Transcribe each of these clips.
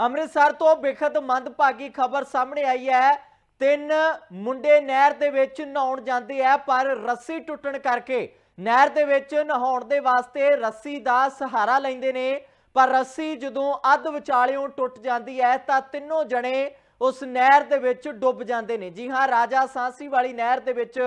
ਅੰਮ੍ਰਿਤਸਰ ਤੋਂ ਬੇਖਤ ਮੰਦਭਾਗੀ ਖਬਰ ਸਾਹਮਣੇ ਆਈ ਹੈ। ਤਿੰਨ ਮੁੰਡੇ ਨਹਿਰ ਦੇ ਵਿੱਚ ਨਹਾਉਣ ਜਾਂਦੇ ਆ ਪਰ ਰੱਸੀ ਟੁੱਟਣ ਕਰਕੇ ਨਹਿਰ ਦੇ ਵਿੱਚ ਨਹਾਉਣ ਦੇ ਵਾਸਤੇ ਰੱਸੀ ਦਾ ਸਹਾਰਾ ਲੈਂਦੇ ਨੇ। ਪਰ ਰੱਸੀ ਜਦੋਂ ਅੱਧ ਵਿਚਾਲਿਓਂ ਟੁੱਟ ਜਾਂਦੀ ਹੈ ਤਾਂ ਤਿੰਨੋਂ ਜਣੇ ਉਸ ਨਹਿਰ ਦੇ ਵਿੱਚ ਡੁੱਬ ਜਾਂਦੇ ਨੇ। ਜੀ ਹਾਂ ਰਾਜਾ ਸਾਂਸੀ ਵਾਲੀ ਨਹਿਰ ਦੇ ਵਿੱਚ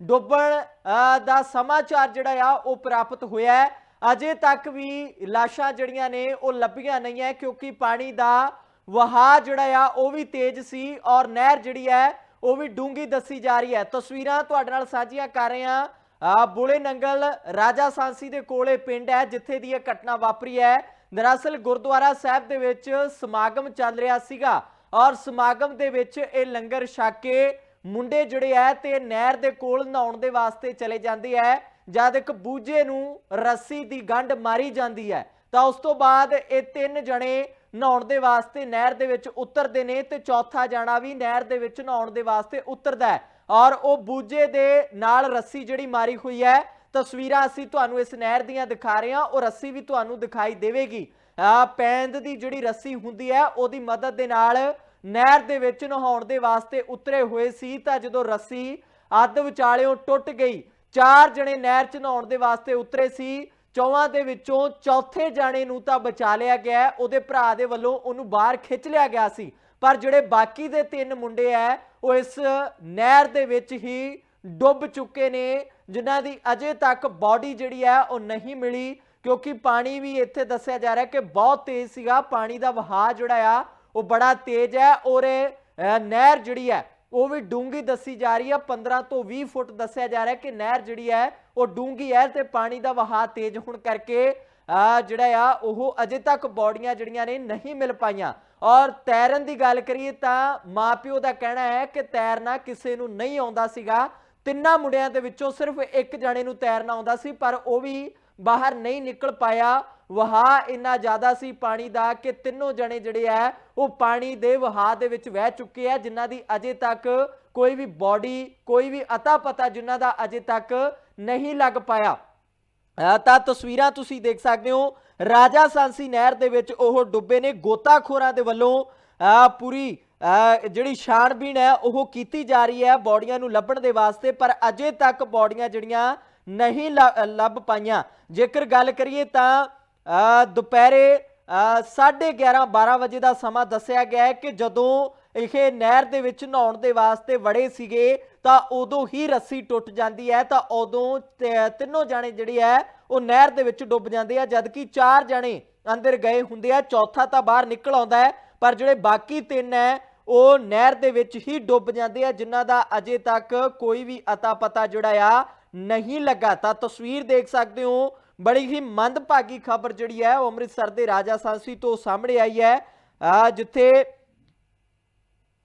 ਡੁੱਬਣ ਅ, ਦਾ ਸਮਾਚਾਰ ਜਿਹੜਾ ਆ ਉਹ ਪ੍ਰਾਪਤ ਹੋਇਆ ਅਜੇ ਤੱਕ ਵੀ ਲਾਸ਼ਾਂ ਜਿਹੜੀਆਂ ਨੇ ਉਹ ਲੱਭੀਆਂ ਨਹੀਂ ਹੈ, ਕਿਉਂਕਿ ਪਾਣੀ ਦਾ ਵਹਾਅ ਜਿਹੜਾ ਆ, ਉਹ ਵੀ ਤੇਜ਼ ਸੀ ਔਰ ਨਹਿਰ ਜਿਹੜੀ ਹੈ, ਉਹ ਵੀ ਡੂੰਗੀ ਦੱਸੀ ਜਾ ਰਹੀ ਹੈ। ਤਸਵੀਰਾਂ ਤੁਹਾਡੇ ਨਾਲ ਸਾਂਝੀਆਂ ਕਰ ਰਹੇ ਹਾਂ। ਬੁਲੇ ਨੰਗਲ ਰਾਜਾ ਸਾਂਸੀ ਦੇ ਕੋਲੇ ਪਿੰਡ ਹੈ, ਜਿੱਥੇ ਦੀ ਇਹ ਘਟਨਾ ਵਾਪਰੀ ਹੈ। ਦਰਅਸਲ ਗੁਰਦੁਆਰਾ ਸਾਹਿਬ ਦੇ ਵਿੱਚ ਸਮਾਗਮ ਚੱਲ ਰਿਹਾ ਸੀਗਾ ਔਰ ਸਮਾਗਮ ਦੇ ਵਿੱਚ ਇਹ ਲੰਗਰ ਛਕ ਕੇ ਮੁੰਡੇ ਜਿਹੜੇ ਆ ਤੇ ਨਹਿਰ ਦੇ ਕੋਲ ਨਹਾਉਣ ਦੇ ਵਾਸਤੇ ਚਲੇ ਜਾਂਦੇ ਆ ਜਦ ਇੱਕ ਬੂਝੇ ਨੂੰ ਰੱਸੀ ਦੀ ਗੰਢ ਮਾਰੀ ਜਾਂਦੀ ਹੈ, ਤਾਂ ਉਸ ਤੋਂ ਬਾਅਦ ਇਹ ਤਿੰਨ ਜਣੇ ਨਹਾਉਣ ਦੇ ਵਾਸਤੇ ਨਹਿਰ ਦੇ ਵਿੱਚ ਉਤਰਦੇ ਨੇ ਤੇ ਚੌਥਾ ਜਣਾ ਵੀ ਨਹਿਰ ਦੇ ਵਿੱਚ ਨਹਾਉਣ ਦੇ ਵਾਸਤੇ ਉਤਰਦਾ ਹੈ। ਔਰ ਉਹ ਬੂਝੇ ਦੇ ਨਾਲ ਰੱਸੀ ਜਿਹੜੀ ਮਾਰੀ ਹੋਈ ਹੈ, ਤਸਵੀਰਾਂ ਅਸੀਂ ਤੁਹਾਨੂੰ ਇਸ ਨਹਿਰ ਦੀਆਂ ਦਿਖਾ ਰਹੇ ਹਾਂ, ਉਹ ਰੱਸੀ ਵੀ ਤੁਹਾਨੂੰ ਦਿਖਾਈ ਦੇਵੇਗੀ। ਆ ਪੈਂਦ ਦੀ ਜਿਹੜੀ ਰੱਸੀ ਹੁੰਦੀ ਹੈ, ਉਹਦੀ ਮਦਦ ਦੇ ਨਾਲ ਨਹਿਰ ਦੇ ਵਿੱਚ ਨਹਾਉਣ ਦੇ ਵਾਸਤੇ ਉਤਰੇ ਹੋਏ ਸੀ, ਤਾਂ ਜਦੋਂ ਰੱਸੀ ਅੱਧ ਵਿਚਾਲਿਓਂ ਟੁੱਟ ਗਈ ਚਾਰ ਜਣੇ ਨਹਿਰ 'ਚ ਨਹਾਉਣ ਦੇ ਵਾਸਤੇ ਉਤਰੇ ਸੀ। ਚੌਵਾਂ ਦੇ ਵਿੱਚੋਂ ਚੌਥੇ ਜਾਣੇ ਨੂੰ ਤਾਂ ਬਚਾ ਲਿਆ ਗਿਆ ਉਹਦੇ ਭਰਾ ਦੇ ਵੱਲੋਂ ਉਹਨੂੰ ਬਾਹਰ ਖਿੱਚ ਲਿਆ ਗਿਆ ਸੀ। ਪਰ ਜਿਹੜੇ ਬਾਕੀ ਦੇ ਤਿੰਨ ਮੁੰਡੇ ਐ ਉਹ ਇਸ ਨਹਿਰ ਦੇ ਵਿੱਚ ਹੀ ਡੁੱਬ ਚੁੱਕੇ ਨੇ, ਜਿਨ੍ਹਾਂ ਦੀ ਅਜੇ ਤੱਕ ਬਾਡੀ ਜਿਹੜੀ ਹੈ, ਉਹ ਨਹੀਂ ਮਿਲੀ। ਕਿਉਂਕਿ ਪਾਣੀ ਵੀ ਇੱਥੇ ਦੱਸਿਆ ਜਾ ਰਿਹਾ ਕਿ ਬਹੁਤ ਤੇਜ਼ ਸੀਗਾ। ਪਾਣੀ ਦਾ ਵਹਾਅ ਜਿਹੜਾ ਆ, ਉਹ ਬੜਾ ਤੇਜ਼ ਹੈ। ਔਰ ਨਹਿਰ ਜਿਹੜੀ ਹੈ ਉਹ ਵੀ ਡੂੰਗੀ ਦੱਸੀ ਜਾ ਰਹੀ ਹੈ 15 ਤੋਂ 20 ਫੁੱਟ ਦੱਸਿਆ ਜਾ ਰਿਹਾ ਕਿ ਨਹਿਰ ਜਿਹੜੀ ਹੈ, ਉਹ ਡੂੰਗੀ ਹੈ ਤੇ ਪਾਣੀ ਦਾ ਵਹਾਅ ਤੇਜ਼ ਹੋਣ ਕਰਕੇ ਜਿਹੜਾ ਆ, ਉਹ ਅਜੇ ਤੱਕ ਬੋਡੀਆਂ ਜਿਹੜੀਆਂ ਨੇ ਨਹੀਂ ਮਿਲ ਪਾਈਆਂ। ਔਰ ਤੈਰਨ ਦੀ ਗੱਲ ਕਰੀਏ ਤਾਂ ਮਾਪਿਓ ਦਾ ਕਹਿਣਾ ਹੈ ਕਿ ਤੈਰਨਾ ਕਿਸੇ ਨੂੰ ਨਹੀਂ ਆਉਂਦਾ ਸੀਗਾ। ਤਿੰਨਾਂ ਮੁੰਡਿਆਂ ਦੇ ਵਿੱਚੋਂ ਸਿਰਫ ਇੱਕ ਜਣੇ ਨੂੰ ਤੈਰਨਾ ਆਉਂਦਾ ਸੀ, ਪਰ ਉਹ ਵੀ ਬਾਹਰ ਨਹੀਂ ਨਿਕਲ ਪਾਇਆ। ਵਹਾਅ ਇੰਨਾ ਜ਼ਿਆਦਾ ਸੀ ਪਾਣੀ ਦਾ ਕਿ ਤਿੰਨੋਂ ਜਣੇ ਜਿਹੜੇ ਆ, ਉਹ ਪਾਣੀ ਦੇ ਵਹਾਅ ਦੇ ਵਿੱਚ ਵਹਿ ਚੁੱਕੇ ਆ, ਜਿਨ੍ਹਾਂ ਦੀ ਅਜੇ ਤੱਕ ਕੋਈ ਵੀ ਬਾਡੀ ਕੋਈ ਵੀ ਅਤਾ ਪਤਾ ਜਿਨ੍ਹਾਂ ਦਾ ਅਜੇ ਤੱਕ ਨਹੀਂ ਲੱਗ ਪਾਇਆ। ਤਾਂ ਤਸਵੀਰਾਂ ਤੁਸੀਂ ਦੇਖ ਸਕਦੇ ਹੋ, ਰਾਜਾ ਸਾਂਸੀ ਨਹਿਰ ਦੇ ਵਿੱਚ ਉਹ ਡੁੱਬੇ ਨੇ, ਗੋਤਾਖੋਰਾਂ ਦੇ ਵੱਲੋਂ ਪੂਰੀ ਜਿਹੜੀ ਛਾਣਬੀਣ ਹੈ, ਉਹ ਕੀਤੀ ਜਾ ਰਹੀ ਹੈ, ਬੋਡੀਆਂ ਨੂੰ ਲੱਭਣ ਦੇ ਵਾਸਤੇ, ਪਰ ਅਜੇ ਤੱਕ ਬੋਡੀਆਂ ਜਿਹੜੀਆਂ ਨਹੀਂ ਲ- ਲੱਭ ਪਾਈਆਂ। ਜੇਕਰ ਗੱਲ ਕਰੀਏ ਤਾਂ ਦੁਪਹਿਰੇ 11:30 12 ਵਜੇ ਦਾ ਸਮਾਂ ਦੱਸਿਆ ਗਿਆ ਹੈ ਕਿ ਜਦੋਂ ਇਹ ਨਹਿਰ ਦੇ ਵਿੱਚ ਨਹਾਉਣ ਦੇ ਵਾਸਤੇ ਵੜੇ ਸੀਗੇ, ਤਾਂ ਉਦੋਂ ਹੀ ਰੱਸੀ ਟੁੱਟ ਜਾਂਦੀ ਹੈ, ਤਾਂ ਉਦੋਂ ਤੇ- ਤਿੰਨੋਂ ਜਾਣੇ ਜਿਹੜੇ ਹੈ, ਉਹ ਨਹਿਰ ਦੇ ਵਿੱਚ ਡੁੱਬ ਜਾਂਦੇ ਆ, ਜਦਕਿ ਚਾਰ ਜਾਣੇ ਅੰਦਰ ਗਏ ਹੁੰਦੇ ਆ, ਚੌਥਾ ਤਾਂ ਬਾਹਰ ਨਿਕਲ ਆਉਂਦਾ ਹੈ, ਪਰ ਜਿਹੜੇ ਬਾਕੀ ਤਿੰਨ ਹੈ, ਉਹ ਨਹਿਰ ਦੇ ਵਿੱਚ ਹੀ ਡੁੱਬ ਜਾਂਦੇ ਆ, ਜਿਨ੍ਹਾਂ ਦਾ ਅਜੇ ਤੱਕ ਕੋਈ ਵੀ ਅਤਾ ਪਤਾ ਜਿਹੜਾ ਆ, ਨਹੀਂ ਲੱਗਾ। ਤਾਂ ਤਸਵੀਰ ਦੇਖ ਸਕਦੇ ਹੋ ਬੜੀ ਹੀ ਮੰਦਭਾਗੀ ਖਬਰ ਜਿਹੜੀ ਹੈ ਉਹ ਅੰਮ੍ਰਿਤਸਰ ਦੇ ਰਾਜਾ ਸਾਂਸੀ ਤੋਂ ਸਾਹਮਣੇ ਆਈ ਹੈ। ਅਹ ਜਿੱਥੇ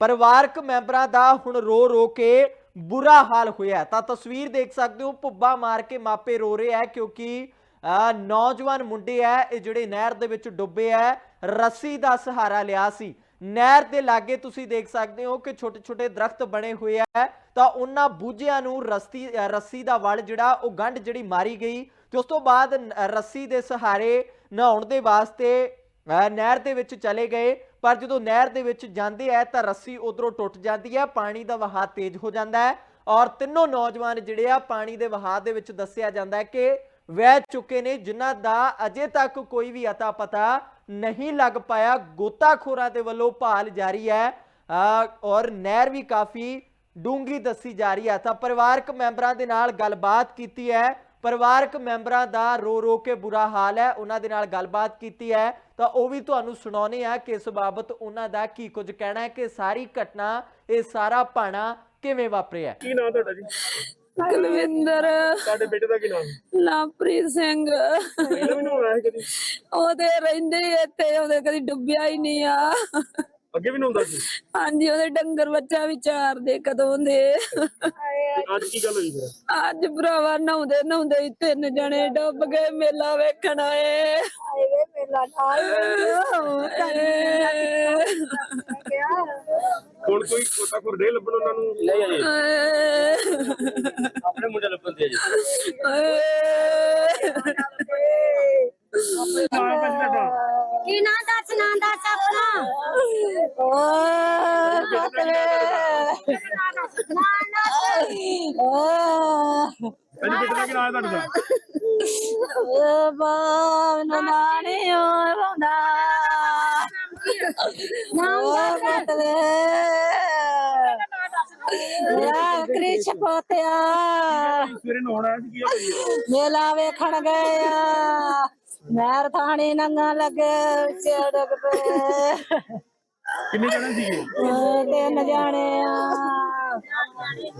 ਪਰਿਵਾਰਕ ਮੈਂਬਰਾਂ ਦਾ ਹੁਣ ਰੋ ਰੋ ਕੇ ਬੁਰਾ ਹਾਲ ਹੋਇਆ ਤਾਂ ਤਸਵੀਰ ਦੇਖ ਸਕਦੇ ਹੋ ਭੁੱਬਾ ਮਾਰ ਕੇ ਮਾਪੇ ਰੋ ਰਹੇ ਆ ਕਿਉਂਕਿ ਅਹ, ਨੌਜਵਾਨ ਮੁੰਡੇ ਆ ਇਹ ਜਿਹੜੇ ਨਹਿਰ ਦੇ ਵਿੱਚ ਡੁੱਬੇ ਆ ਰੱਸੀ ਦਾ ਸਹਾਰਾ ਲਿਆ ਸੀ। ਨਹਿਰ ਦੇ ਲਾਗੇ ਤੁਸੀਂ ਦੇਖ ਸਕਦੇ ਹੋ ਕਿ ਛੋਟੇ ਛੋਟੇ ਦਰਖਤ ਬਣੇ ਹੋਏ ਆ ਤਾਂ ਉਹਨਾਂ ਬੂਝਿਆਂ ਨੂੰ ਰੱਸੀ ਰੱਸੀ ਦਾ ਵਲ ਜਿਹੜਾ ਉਹ ਗੰਢ ਜਿਹੜੀ ਮਾਰੀ ਗਈ। ਤੇ ਉਸ ਤੋਂ ਬਾਅਦ ਨ- ਰੱਸੀ ਦੇ ਸਹਾਰੇ ਨਹਾਉਣ ਦੇ ਵਾਸਤੇ ਨਹਿਰ ਦੇ ਵਿੱਚ ਚਲੇ ਗਏ। ਪਰ ਜਦੋਂ ਨਹਿਰ ਦੇ ਵਿੱਚ ਜਾਂਦੇ ਆ, ਤਾਂ ਰੱਸੀ ਉਧਰੋਂ ਟੁੱਟ ਜਾਂਦੀ ਹੈ ਪਾਣੀ ਦਾ ਵਹਾਅ ਤੇਜ਼ ਹੋ ਜਾਂਦਾ ਹੈ। ਔਰ ਤਿੰਨੋਂ ਨੌਜਵਾਨ ਜਿਹੜੇ ਆ, ਪਾਣੀ ਦੇ ਵਹਾਅ ਦੇ ਵਿੱਚ ਦੱਸਿਆ ਜਾਂਦਾ ਹੈ ਕਿ ਵਹਿ ਚੁੱਕੇ ਨੇ, ਜਿਨ੍ਹਾਂ ਦਾ ਅਜੇ ਤੱਕ ਕੋਈ ਵੀ ਅਤਾ ਪਤਾ ਨਹੀਂ ਲੱਗ ਪਾਇਆ। ਗੋਤਾਖੋਰਾਂ ਦੇ ਵੱਲੋਂ ਭਾਲ ਜਾਰੀ ਹੈ। ਔਰ ਨਹਿਰ ਵੀ ਕਾਫੀ ਡੂੰਗੀ ਦੱਸੀ ਜਾ ਰਹੀ ਹੈ। ਤਾਂ ਪਰਿਵਾਰਕ ਮੈਂਬਰਾਂ ਦੇ ਨਾਲ ਗੱਲਬਾਤ ਕੀਤੀ ਹੈ। ਪਰਿਵਾਰਕ ਮੈਂਬਰਾਂ ਦਾ ਰੋ ਰੋ ਕੇ ਬੁਰਾ ਹਾਲ ਹੈ ਉਹਨਾਂ ਦੇ ਨਾਲ ਗੱਲਬਾਤ ਕੀਤੀ ਹੈ ਤਾਂ ਉਹ ਵੀ ਤੁਹਾਨੂੰ ਸੁਣਾਉਣੇ ਆ ਕਿ ਇਸ ਬਾਬਤ ਉਹਨਾਂ ਦਾ ਕੀ ਕੁਝ ਕਹਿਣਾ ਹੈ ਕਿ ਸਾਰੀ ਘਟਨਾ ਇਹ ਸਾਰਾ ਭਾਣਾ ਕਿਵੇਂ ਵਾਪਰਿਆ ਕੀ ਨਾਮ ਤੁਹਾਡਾ ਜੀ? ਕੁਲਵਿੰਦਰ। ਤੁਹਾਡੇ ਬੇਟੇ ਦਾ ਕੀ ਨਾਮ? ਲਵਪ੍ਰੀਤ ਸਿੰਘ। ਪਹਿਲਾਂ ਵੀ ਨਾ ਹੋਇਆ ਹੈ ਕਦੀ? ਉਹਦੇ ਰਹਿੰਦੇ ਇੱਥੇ ਉਹਦੇ ਕਦੀ ਡੁੱਬਿਆ ਹੀ ਨਹੀਂ ਆ। ਅੱਗੇ ਵੀ ਨਾ ਹੁੰਦਾ ਸੀ? ਹਾਂਜੀ ਉਹਦੇ ਡੰਗਰ ਬੱਚਾ ਵਿਚਾਰਦੇ ਕਦੋਂ ਦੇ। ਅੱਜ ਕੀ ਗੱਲ ਹੋਈ ਫਿਰ? ਅੱਜ ਭਰਾਵਾ ਨਹਾਉਂਦੇ ਨਹਾਉਂਦੇ ਹੀ ਤਿੰਨ ਜਣੇ ਡੁੱਬ ਗਏ ਮੇਲਾ ਵੇਖਣ ਆਏ। ਹੁਣ ਕੋਈ ਕੋਤਾ ਕੋ ਰੇ ਲੱਭਣ ਉਹਨਾਂ ਨੂੰ? ਨਹੀਂ ਆਪਣੇ ਮੁੰਡੇ ਲੱਭਣ ਦੇ ਜੀ ਕੀ ਨਾਂ ਦੱਸ ਨਾਂ ਦੱਸ ਆਪਣਾ ਓਏ ਪਤਲੇ ਓਏ ਅੱਜ ਬੇਟੇ ਦਾ ਕੀ ਨਾਮ ਹੈ ਤੁਹਾਡਾ ਨਾਨੀ ਓਏ ਰੋਂਦਾ। ਓਏ ਪਤਲੇ ਯਾ ਕ੍ਰਿਸ਼ ਪੋਤਿਆ। ਸਵੇਰੇ ਨਹਾਉਣ ਆਇਆ ਸੀ ਕੀ ਹੋਈ ਹੈ? ਮੇਲਾ ਵੇਖਣ ਗਏ ਆ। ਨਹਿਰ ਥਾਣੀ ਨੰਗਾ ਲੱਗੇ ਚੜਕ ਪਏ। ਕਿੰਨੇ ਜਣੇ ਸੀਗੇ? ਤਿੰਨ ਜਾਣੇ ਆ।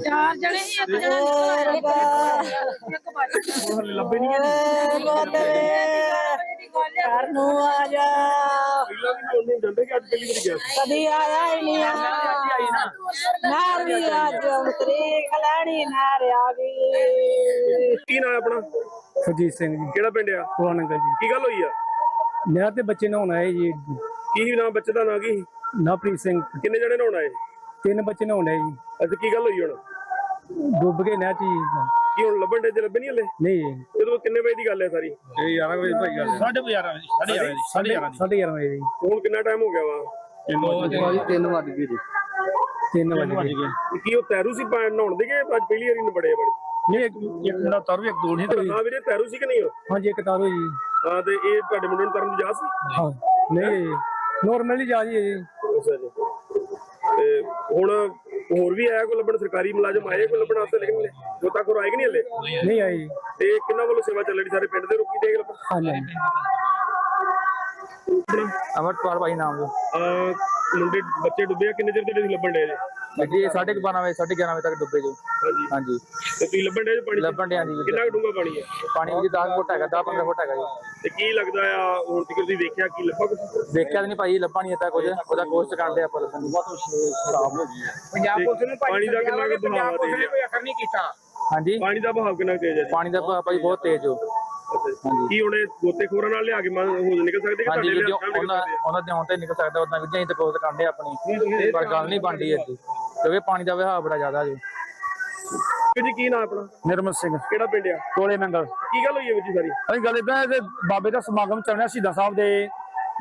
ਚਾਰ ਜਣੇ ਸੀ ਇੱਕ ਜਣਾ ਉਹ ਹਲੇ ਲੱਭੇ ਨਹੀਂ ਘਰ ਨੂੰ ਆ ਜਾ। ਪਹਿਲਾਂ ਵੀ ਨਹਾਉਣ ਨੂੰ ਜਾਂਦੇ ਕਿ ਅੱਜ ਪਹਿਲੀ ਵਾਰੀ ਗਿਆ ਸੀ? ਕਦੀ ਆਇਆ ਹੀ ਨਹੀਂ ਆ। ਨਾਰ ਵੀ ਅੱਜ ਉਤਰੀ ਖਲਾਣੀ ਨਾਰ ਆ ਗਈ ਕੀ ਨਾਮ ਹੈ ਆਪਣਾ? ਸੁਰਜੀਤ ਸਿੰਘ ਜੀ। ਕਿਹੜਾ ਪਿੰਡ ਆ? ਪੁਰਾਣਗਲ ਜੀ। ਕੀ ਗੱਲ ਹੋਈ ਆ? ਨਹਿਰ ਤੇ ਬੱਚੇ ਨਹਾਉਣ ਆਏ ਜੀ। ਕੀ ਨਾਮ ਬੱਚੇ ਦਾ ਨਾਂ ਕੀ? ਨਵਪ੍ਰੀਤ ਸਿੰਘ। ਕਿੰਨੇ ਜਣੇ ਨਹਾਉਣ ਆਏ? ਤਿੰਨ ਬੱਚੇ ਨਹਾਉਣ ਆਏ ਜੀ। ਅੱਜ ਕੀ ਗੱਲ ਹੋਈ ਹੁਣ? ਡੁੱਬ ਗਏ ਨਹਿਰ ਚ ਜੀ। ਕੀ ਹੁਣ ਲੱਭਣ ਦੇ ਜੇ? ਲੱਭੇ ਨਹੀਂ ਹਲੇ? ਨਹੀਂ। ਜੀ ਜਦੋਂ ਕਿੰਨੇ ਵਜੇ ਦੀ ਗੱਲ ਹੈ ਸਾਰੀ? ਇਹ 11 ਵਜੇ ਭਾਈ ਗੱਲ ਸਾਢੇ 11 ਵਜੇ ਸਾਢੇ 11 ਵਜੇ ਜੀ। ਹੁਣ ਕਿੰਨਾ ਟਾਈਮ ਹੋ ਗਿਆ ਵਾ? ਭਾਜੀ 3 ਵਜੇ ਗਏ। ਜੀ। 3 ਵਜੇ ਤੇ ਕੀ ਉਹ ਤੈਰੂ ਸੀ ਪਾ- ਨਹਾਉਣ ਦੇ ਗਏ? ਅੱਜ ਪਹਿਲੀ ਵਾਰੀ ਨਬੜੇ ਬੜੇ। ਨਹੀਂ ਇੱਕ ਇੱਕ ਮੁੰਡਾ ਤਰ ਵੀ ਇੱਕ ਦੋ ਨਹੀਂ ਹਾਂ ਵੀਰੇ ਤੈਰੂ ਸੀ ਕਿ ਨਹੀਂ ਉਹ? ਹਾਂਜੀ ਇੱਕ ਤਾਰੋ ਜੀ। ਹਾਂ ਤੇ ਇਹ ਤੁਹਾਡੇ ਮੁੰਡੇ ਨੂੰ ਤਰਨ ਦੀ ਜਾ ਸੀ? ਹਾਂ। ਨਹੀਂ ਨੋਰਮਲੀ ਜਾ ਜੀ। ਇਹ। ਅੱਛਾ ਜੀ ਤੇ ਹੁਣ ਹੋਰ ਵੀ ਆਇਆ ਕੋਈ ਲੱਭਣ? ਸਰਕਾਰੀ ਮੁਲਾਜ਼ਮ ਆਏ ਕੋਈ ਲੱਭਣ ਵਾਸਤੇ ਲੇਕਿਨ ਜੋ ਤੱਕ ਉਹ ਆਏ ਕਿ ਨਹੀਂ ਹਲੇ? ਨਹੀਂ ਆਈ। ਤੇ ਕਿੰਨਾ ਵੱਲੋਂ ਸੇਵਾ ਚੱਲਣੀ ਸਾਰੇ ਪਿੰਡ ਦੇ ਰੋਕੀ ਦੇਖ ਲੱਭਣ? ਹਾਂਜੀ। ਅਮਰਪਾਲ ਭਾਈ ਨਾਮ ਆ ਮੁੰਡੇ ਬੱਚੇ ਡੁੱਬੇ ਆ। ਕਿੰਨੇ ਚਿਰ ਦੇ ਲੱਭਣ ਡੇ ਜੇ? ਜੀ 12:30 ਵਜੇ 11:30 ਵਜੇ ਤੱਕ ਡੁੱਬੇ ਜੋ। ਹਾਂਜੀ। ਹਾਂਜੀ। ਤੇ ਤੁਸੀਂ ਲੱਭਣ ਡੇ ਜੇ ਪਾਣੀ 'ਚ? ਲੱਭਣ ਡਿਆ ਜੀ ਕਿੰਨਾ ਕੁ ਡੂੰਘਾ ਪਾਣੀ ਹੈ ਪਾਣੀ ਜੀ 10 ਫੁੱਟ ਹੈਗਾ 10 15 ਫੁੱਟ ਹੈਗਾ ਜੀ। ਤੇ ਕੀ ਲੱਗਦਾ ਆ ਹੁਣ ਤੱਕ ਤੁਸੀਂ ਵੇਖਿਆ ਕੀ ਲੱਭਾ ਕੁਝ ਦੇਖਿਆ ਤਾਂ ਨਹੀਂ ਭਾਈ ਲੱਭਾ ਨਹੀਂ ਇੱਥੇ ਕੁਝ ਉਹਦਾ ਕੋਸ਼ਟ ਕਰਦੇ ਆਪਾਂ ਲੱਭਣ ਦੀ। ਬਹੁਤ ਖਰਾਬ ਹੋ ਗਈ ਹੈ। ਪੰਜਾਬ ਪੁਲਿਸ ਨੇ ਪਾਣੀ ਦਾ ਕਿੰਨਾ ਕੁ ਬਹਾਅ ਤੇਜ਼ ਹੈ ਅਸਰ ਨਹੀਂ ਕੀਤਾ। ਹਾਂਜੀ। ਪਾਣੀ ਦਾ ਬਹਾਅ ਕਿੰਨਾ ਕੁ ਤੇਜ਼ ਹੈ ਜੀ? ਪਾਣੀ ਦਾ ਭਾਅ ਭਾਈ ਬਹੁਤ ਤੇਜ਼ ਹੋ ਅੱਛਾ ਜੀ। ਕੀ ਹੁਣ ਇਹ ਗੋਤੇਖੋਰਾਂ ਨਾਲ ਲਿਆ ਕੇ ਮੰਨ ਹੋ ਨਿਕਲ ਸਕਦੇ ਕਿ ਹਾਂਜੀ ਤੁਹਾਡੇ ਉਹਨਾਂ ਉਹਨਾਂ ਦੇ ਆਉਣ ਤੇ ਨਿਕਲ ਸਕਦਾ ਉਦਾਂ ਵੀ ਅਸੀਂ ਤਾਂ ਕੋਸ਼ਟ ਕਰਦੇ ਹਾਂ ਆਪਣੀ। ਪਰ ਗੱਲ ਨਹੀਂ ਬਣਦੀ ਇੱਥੇ। ਕਿਉਂਕਿ ਪਾਣੀ ਦਾ ਵਹਾਅ ਬੜਾ ਜ਼ਿਆਦਾ ਜੀ। ਜੀ ਕੀ ਨਾਮ ਆਪਣਾ? ਨਿਰਮਲ ਸਿੰਘ। ਕਿਹੜਾ ਪਿੰਡ ਆ? ਕੋਲੇ ਮੰਗਲ ਕੀ ਗੱਲ ਹੋਈ ਹੈ ਵੀਰ ਜੀ ਸਾਰੀ? ਅਸੀਂ ਗੱਲ ਇਦਾਂ ਹੈ ਕਿ ਬਾਬੇ ਦਾ ਸਮਾਗਮ ਚੱਲਣਾ ਸ਼ਹੀਦਾਂ ਸਾਹਿਬ ਦੇ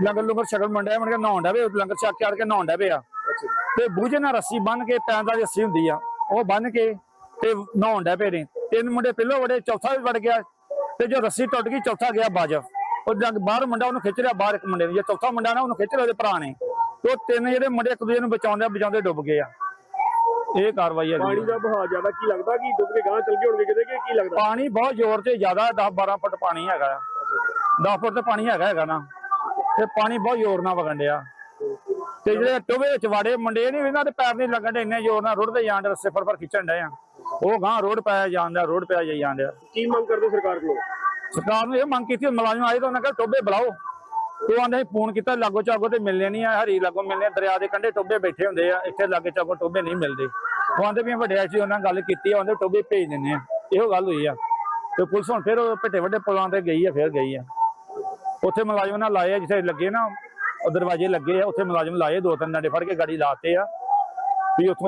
ਲੰਗਰ ਲੰਗਰ ਛਕਣ ਮੰਡਿਆ ਮਨ ਕੇ ਨਹਾਉਣ ਡਾ ਵੇ ਲੰਗਰ ਛਕ ਕੇ ਆੜ ਕੇ ਨਹਾਉਣ ਡਾ ਪਿਆ ਤੇ ਬੂਝੇ ਨਾਲ ਰੱਸੀ ਬੰਨ ਕੇ ਪੈਰਾਂ ਦੀ ਰੱਸੀ ਹੁੰਦੀ ਆ ਉਹ ਬੰਨ ਕੇ ਤੇ ਨਹਾਉਣ ਡਾ ਪਏ ਨੇ। ਤਿੰਨ ਮੁੰਡੇ ਪਹਿਲੋਂ ਵੜੇ ਚੌਥਾ ਵੀ ਵੜ ਗਿਆ ਤੇ ਜੋ ਰੱਸੀ ਟੁੱਟ ਗਈ ਚੌਥਾ ਗਿਆ ਬਾਜ। ਉਹ ਜਦ ਬਾਹਰ ਮੁੰਡਾ ਉਹਨੂੰ ਖਿੱਚ ਰਿਹਾ ਬਾਹਰ ਇੱਕ ਮੁੰਡੇ ਨੂੰ। ਜੇ ਚੌਥਾ ਮੁੰਡਾ ਨਾ ਉਹਨੂੰ ਖਿੱਚ ਰਿਹਾ ਉਹਦੇ ਭਰਾ ਨੇ। ਤੇ ਉਹ ਤਿੰਨ ਜਿਹੜੇ ਮੁੰਡੇ ਇੱਕ ਦੂਜੇ ਨੂੰ ਬਚਾਉਂਦੇ ਬਚਾਉਂਦੇ ਡੁੱਬ ਗਏ ਆ। ਇਹ ਕਾਰਵਾਈ ਹੈ ਪਾਣੀ ਦਾ ਬਹਾਅ ਜ਼ਿਆਦਾ ਕੀ ਲੱਗਦਾ? ਕਿ ਡੁੱਬ ਕੇ ਗਾਂ ਚੱਲ ਗਏ ਹੋਣਗੇ ਕਿਤੇ ਕਿ ਕੀ ਲੱਗਦਾ? ਪਾਣੀ ਬਹੁਤ ਜ਼ੋਰ ਤੇ ਜ਼ਿਆਦਾ 10 12 ਫੁੱਟ ਪਾਣੀ ਹੈਗਾ। ਆ 10 ਫੁੱਟ ਤੇ ਪਾਣੀ ਹੈਗਾ ਹੈਗਾ ਨਾ। ਤੇ ਪਾਣੀ ਬਹੁਤ ਜ਼ੋਰ ਨਾਲ ਵਗਣ ਡਿਆ। ਤੇ ਜਿਹੜੇ ਟੋਵੇ ਵਿੱਚ ਵਾੜੇ ਮੁੰਡੇ ਨਹੀਂ ਇਹਨਾਂ ਦੇ ਪੈਰ ਨਹੀਂ ਲੱਗਣ ਦੇ ਇੰਨੇ ਜ਼ੋਰ ਨਾਲ ਰੁੜਦੇ ਜਾਣ ਦੇ ਰਸੇ ਫਰ ਫਰ ਖਿੱਚਣ ਡਏ ਆ। ਉਹ ਗਾਂ ਰੋਡ ਪਾਇਆ ਜਾਂਦਾ ਰੋਡ ਪਿਆ ਜਾਈ ਜਾਂਦੇ ਕੀ ਮੰਗ ਕਰਦੇ ਸਰਕਾਰ ਕੋਲੋਂ? ਸਰਕਾਰ ਨੂੰ ਇਹ ਮੰਗ ਕੀਤੀ ਮੁਲਾਜ਼ਮ ਆਏ ਤਾਂ ਉਹਨਾਂ ਕਹਿੰਦਾ ਟੋਬੇ ਬੁਲਾਓ। ਉਹ ਆਂਦੇ ਫੋਨ ਕੀਤਾ, ਲਾਗੋ ਚਾਗੋ ਤੇ ਮਿਲਨੇ ਨਹੀਂ ਆ, ਹਰੀ ਲਾਗੋ ਮਿਲਨੇ ਦਰਿਆ ਦੇ ਕੰਢੇ ਟੋਬੇ ਬੈਠੇ ਹੁੰਦੇ ਆ, ਇੱਥੇ ਲਾਗੇ ਚਾਗੋ ਟੋਬੇ ਨਹੀਂ ਮਿਲਦੇ। ਉਹ ਆਂਦੇ ਵੀ ਵੱਡੇ ਸੀ, ਉਹਨਾਂ ਨਾਲ ਗੱਲ ਕੀਤੀ ਆ ਉਹਦੇ ਟੋਬੇ ਭੇਜ ਦਿੰਦੇ ਆ, ਇਹੋ ਗੱਲ ਹੋਈ ਆ। ਤੇ ਪੁਲਿਸ ਹੁਣ ਫਿਰ ਉਹ ਭੱਟੇ ਵੱਡੇ ਪੁਲਾਂ ਤੇ ਗਈ ਆ, ਫਿਰ ਗਈ ਆ। ਉੱਥੇ ਮੁਲਾਜ਼ਮ ਨਾਲ ਲਾਏ ਆ, ਜਿੱਥੇ ਲੱਗੇ ਨਾ, ਉਹ ਦਰਵਾਜ਼ੇ ਲੱਗੇ ਆ, ਉੱਥੇ ਮੁਲਾਜ਼ਮ ਲਾਏ, ਦੋ ਤਿੰਨ ਡੰਡੇ ਫੜ ਕੇ ਗਾੜੀ ਲਾਤੇ ਆ, ਵੀ ਉੱਥੋਂ